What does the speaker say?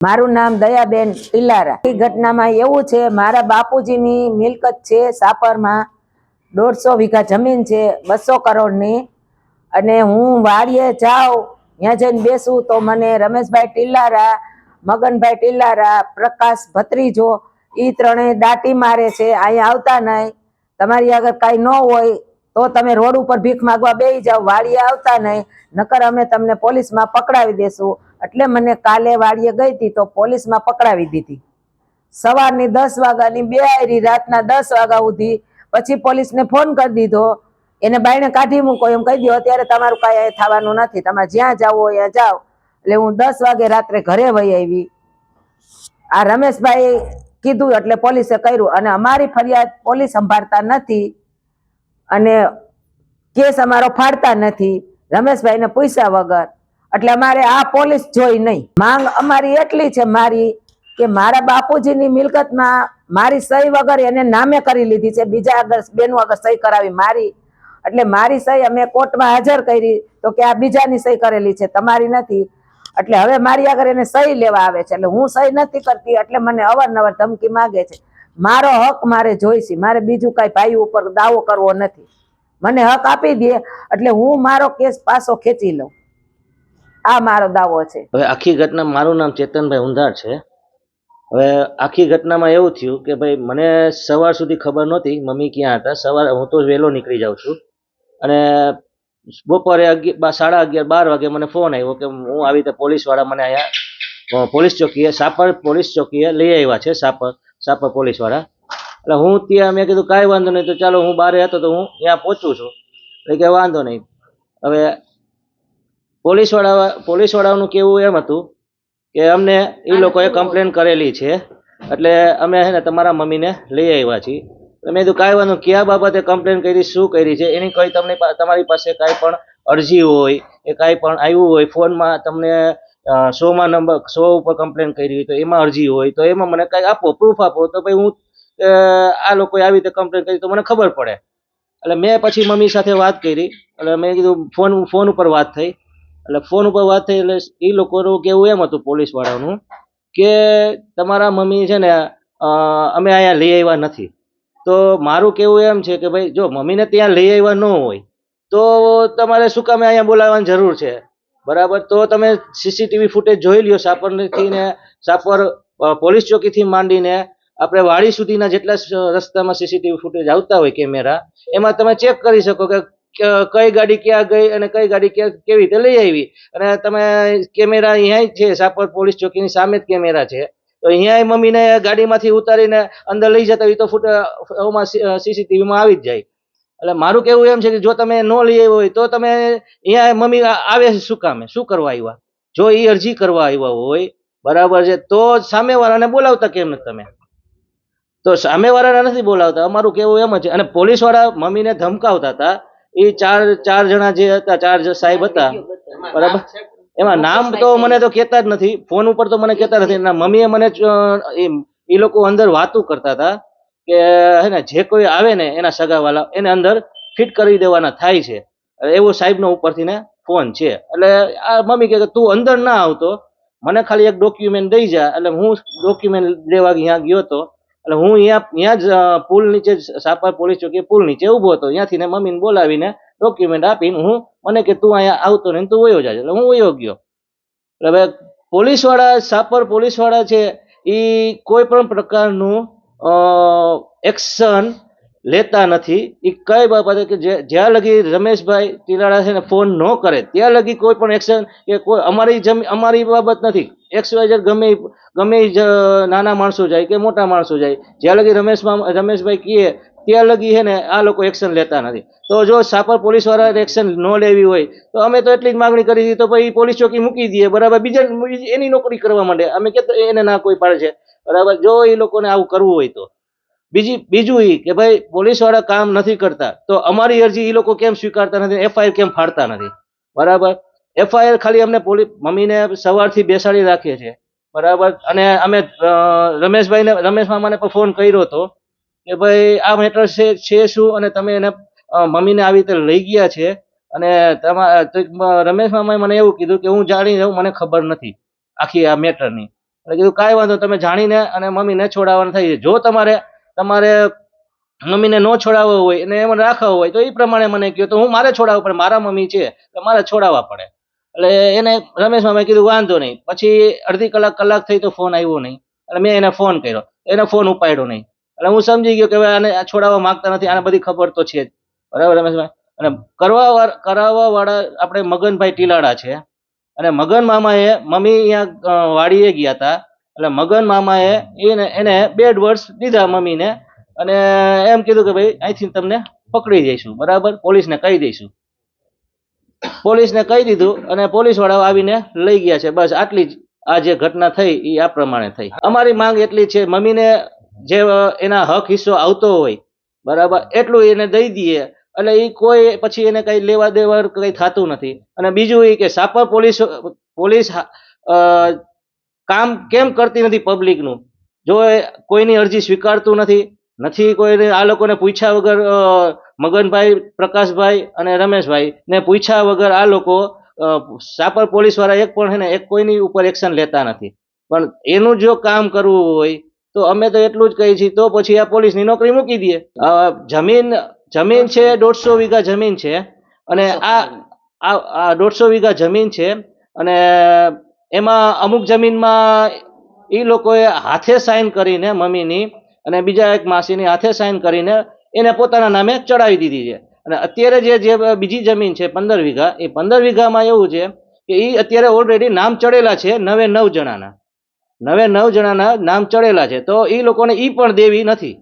મારું નામ દયાબેન પિલારા એ ઘટનામાં એવું છે, મારા બાપુજીની મિલકત છે સાપરમાં. દોઢસો વીઘા જમીન છે, બસો કરોડની. અને હું વાડીએ જાઉં, ત્યાં જઈને બેસું, તો મને રમેશભાઈ ટિલ્લારા મગનભાઈ ટિલ્લારા પ્રકાશ ભત્રીજો એ ત્રણેય દાટી મારે છે અહીંયા આવતા નહીં. તમારી આગળ કાંઈ ન હોય, તો તમે રોડ ઉપર ભીખ માગવા બેસી જાઓ, વાડીએ આવતા નહીં. નકર અમે તમને પોલીસમાં પકડાવી દેશું. એટલે મને કાલે વાડીએ ગઈ હતી તો પોલીસમાં પકડાવી દીધી. સવારની દસ વાગ્યાની બે આયરી, રાતના દસ વાગ્યા સુધી પછી પોલીસને ફોન કરી દીધો. એને બાયણે કાઢી મૂકો, એમ કહી દો અત્યારે તમારું કાંઈ થવાનું નથી. તમે જ્યાં જાઓ, ત્યાં જાઓ. એટલે હું દસ વાગે રાત્રે ઘરે વહી આવી. આ રમેશભાઈ કીધું, એટલે પોલીસે કર્યું. અને અમારી ફરિયાદ પોલીસ સંભાળતા નથી અને કેસ અમારો ફાડતા નથી. રમેશભાઈને પૂછ્યા વગર એટલે અમારે આ પોલીસ જોઈ નહીં. માંગ અમારી એટલી છે મારી કે મારા બાપુજીની મિલકતમાં મારી સહી વગર એને નામે કરી લીધી છે. બીજા આગળ બેનું આગળ સહી કરાવી મારી. એટલે મારી સહી અમે કોર્ટમાં હાજર કરી તો કે આ બીજાની સહી કરેલી છે, તમારી નથી. એટલે હવે મારી આગળ એને સહી લેવા આવે છે. એટલે હું સહી નથી કરતી, એટલે મને અવારનવાર ધમકી માગે છે. મારો હક મારે જોઈશે, મારે બીજું કાંઈ ભાઈ ઉપર દાવો કરવો નથી. મને હક આપી દે, એટલે હું મારો કેસ પાછો ખેંચી લઉં. આ મારો દાવો છે. હવે આખી ઘટના મારું નામ ચેતનભાઈ ઉંધાર છે. હવે આખી ઘટનામાં એવું થયું કે ભાઈ મને સવાર સુધી ખબર નહોતી મમ્મી ક્યાં હતા. સવારે હું તો વહેલો નીકળી જાઉં છું. અને બપોરે અગિયાર સાડા અગિયાર, બાર વાગે મને ફોન આવ્યો કે હું આવી રીતે પોલીસવાળા મને અહીંયા પોલીસ ચોકીએ, સાપર પોલીસ ચોકીએ લઈ આવ્યા છે, સાપર સાપર પોલીસવાળા. એટલે હું ત્યાં મેં કીધું કાંઈ વાંધો નહીં, તો ચાલો હું બારે હતો તો હું ત્યાં પહોંચું છું. એટલે કે વાંધો નહીં. હવે પોલીસવાળા પોલીસવાળાનું કેવું એમ હતું કે અમને એ લોકોએ કમ્પ્લેન કરેલી છે. એટલે અમે છે ને તમારા મમ્મીને લઈ આવ્યા છીએ. મેં કીધું કાંઈ વાંધો કયા બાબતે કમ્પ્લેન કરી? શું કરી છે? એની કોઈ તમને તમારી પાસે કાંઈ પણ અરજી હોય કે કાંઈ પણ આવ્યું હોય ફોનમાં તમને શોમાં નંબર શો ઉપર કમ્પ્લેન કરી હોય તો એમાં અરજી હોય તો એમાં મને કાંઈ આપો પ્રૂફ આપો. તો ભાઈ હું આ લોકોએ આવી રીતે કમ્પ્લેન કરી તો મને ખબર પડે. એટલે મેં પછી મમ્મી સાથે વાત કરી. એટલે મેં કીધું ફોન ફોન ઉપર વાત થઈ. એટલે ફોન ઉપર વાત થઈ એટલે એ લોકોનું કેવું એમ હતું પોલીસ વાળાનું કે તમારા મમ્મી છે ને અમે અહીંયા લઈ આવ્યા નથી. તો મારું કેવું એમ છે કે ભાઈ, જો મમ્મીને ત્યાં લઈ આવ્યા ન હોય, તો તમારે શું કામે અહીંયા બોલાવવાની જરૂર છે? બરાબર? તો તમે સીસીટીવી ફૂટેજ જોઈ લ્યો સાપરથી ને સાપર પોલીસ ચોકીથી માંડીને આપણે વાડી સુધીના જેટલા રસ્તામાં સીસીટીવી ફૂટેજ આવતા હોય કેમેરા એમાં તમે ચેક કરી શકો ક- કઈ ગાડી ક્યાં ગઈ અને કઈ ગાડી ક્યાં, કેવી રીતે લઈ આવી? અને તમે કેમેરા અહીંયા છે, સાપર પોલીસ ચોકીની સામે જ કેમેરા છે. તો અહીંયા મમ્મીને ગાડીમાંથી ઉતારીને અંદર લઈ જતા હોય તો ફૂટમાં સીસીટીવીમાં આવી જ જાય. એટલે મારું કેવું એમ છે કે જો તમે ન લઈ આવ્યો હોય તો તમે અહીંયા મમ્મી આવે છે શું કામે? શું કરવા આવ્યા? જો એ અરજી કરવા આવ્યા હોય, બરાબર છે, તો સામેવાળાને બોલાવતા કેમ નથી તમે? તો સામેવાળાને નથી બોલાવતા, અમારું કેવું એમ જ છે. અને પોલીસવાળા મમ્મીને ધમકાવતા હતા એ ચાર ચાર જણા જે હતા ચાર સાહેબ હતા બરાબર? એમાં નામ તો મને તો કહેતા જ નથી. ફોન ઉપર તો મને કહેતા નથી. એના મમ્મીએ મને એ લોકો અંદર વાતું કરતા હતા કે હે ને જે કોઈ આવે ને એના સગાવાલા એને અંદર ફિટ કરી દેવાના થાય છે. એવો સાહેબનો ઉપરથી ને ફોન છે. એટલે આ મમ્મી કહે કે તું અંદર ના આવતો. મને ખાલી એક ડોક્યુમેન્ટ દઈ જા. એટલે હું ડોક્યુમેન્ટ લેવા અહીંયા ગયો હતો એટલે હું અહીંયા ત્યાં જ પુલ નીચે સાપર પોલીસ ચોકી પુલ નીચે ઊભો હતો. ત્યાંથી મમ્મીને બોલાવીને ડોક્યુમેન્ટ આપીને હું, મને કે તું અહીંયા આવતો નહીં તું વયો જાય એટલે હું વયો ગયો. એટલે હવે પોલીસવાળા, સાપર પોલીસવાળા છે એ કોઈ પણ પ્રકારનું એક્શન લેતા નથી. એ કઈ બાબતે કે જ્યાં લગી રમેશભાઈ તિલાડા છે ને ફોન ન કરે, ત્યાં લગી કોઈ પણ એક્શન કે કોઈ, અમારી જમી, અમારી બાબત નથી. એક્સ વાય ઝેડ ગમે ગમે જ, નાના માણસો જાય કે મોટા માણસો જાય, જ્યાં લગી રમેશમાં રમેશભાઈ કહે ત્યાં લગી છે ને આ લોકો એક્શન લેતા નથી. તો જો સાપર પોલીસવાળા એક્શન ન લેવી હોય, તો અમે તો એટલી જ માગણી કરી હતી, તો પછી પોલીસ ચોકી મૂકી દઈએ, બરાબર? બીજી, એની નોકરી કરવા માંડે. અમે કે એને ના કોઈ પાડે છે. બરાબર? જો એ લોકોને આવું કરવું હોય તો. બીજી, બીજું એ કે ભાઈ પોલીસવાળા કામ નથી કરતા. તો અમારી અરજી એ લોકો કેમ સ્વીકારતા નથી? એફઆઈઆર કેમ ફાડતા નથી? બરાબર? એફઆઈઆર ખાલી અમને પોલીસ મમ્મીને સવારથી બેસાડી રાખીએ છીએ બરાબર? અને અમે રમેશભાઈને, રમેશ મામાને પણ ફોન કર્યો હતો કે ભાઈ આ મેટર છે છે શું? અને તમે એને મમ્મીને આવી રીતે લઈ ગયા છે. અને તમારા રમેશ મામાએ મને એવું કીધું કે હું જાણી જાઉં મને ખબર નથી આખી આ મેટરની. એટલે કીધું, કાંઈ વાંધો તમે જાણીને અને મમ્મીને છોડાવવાના થઈ જો તમારે તમારે મમ્મીને ન છોડાવવો હોય અને એમને રાખવા હોય, તો એ પ્રમાણે મને કહ્યું તો હું મારે છોડાવવું પડે, મારા મમ્મી છે, તો મારે છોડાવવા પડે. એટલે એને રમેશ મામાએ કીધું, વાંધો નહીં. પછી અડધી કલાક કલાક થઈ તો ફોન આવ્યો નહીં. એટલે મેં એને ફોન કર્યો. એને ફોન ઉપાડ્યો નહીં. એટલે હું સમજી ગયો કે હવે આને છોડાવવા માંગતા નથી, આને બધી ખબર તો છે જ. બરાબર, રમેશભાઈ? અને કરવા કરાવવાવાળા કરાવવા વાળા આપણે મગનભાઈ ટીલાડા છે. અને મગન મામાએ મમ્મી અહીંયા વાડીએ ગયા હતા. એટલે મગન મામાએ એને એને બે વર્ષ દીધા મમ્મીને અને એમ કીધું કે ભાઈ, અહીંથી તમને પકડી જઈશું, બરાબર? પોલીસને કહી દઈશું. પોલીસને કહી દીધું અને પોલીસવાળાઓ આવીને લઈ ગયા છે. બસ આટલી જ આ જે ઘટના થઈ એ આ પ્રમાણે થઈ. અમારી માંગ એટલી છે, મમ્મીને જે એના હક હિસ્સો આવતો હોય, બરાબર? એટલું એને દઈ દઈએ. એટલે એ કોઈ પછી એને કંઈ લેવા દેવા કંઈ થતું નથી. અને બીજું એ કે સાપર પોલીસ પોલીસ કામ કેમ કરતી નથી પબ્લિકનું જો કોઈની અરજી સ્વીકારતું નથી નથી કોઈને આ લોકોને પૂછ્યા વગર મગનભાઈ, પ્રકાશભાઈ અને રમેશભાઈ ને પૂછ્યા વગર આ લોકો સાપર પોલીસવાળા એક પણ ને, એક કોઈની ઉપર એક્શન લેતા નથી. પણ એનું જો કામ કરવું હોય, તો અમે તો એટલું જ કહીએ છીએ, તો પછી આ પોલીસની નોકરી મૂકી દઈએ. જમીન જમીન છે, દોઢસો વીઘા જમીન છે, અને આ આ દોઢસો વીઘા જમીન છે, અને એમાં અમુક જમીનમાં એ લોકોએ હાથે સાઈન કરીને, મમ્મીની અને બીજા એક માસીની હાથે સાઈન કરીને એને પોતાના નામે ચડાવી દીધી છે. અને અત્યારે જે જે બીજી જમીન છે પંદર વીઘા, એ પંદર વીઘામાં એવું છે કે એ અત્યારે ઓલરેડી નામ ચડેલા છે નવે નવ જણાના. નવે નવ જણાના નામ ચડેલા છે. તો એ લોકોને એ પણ દેવી નથી.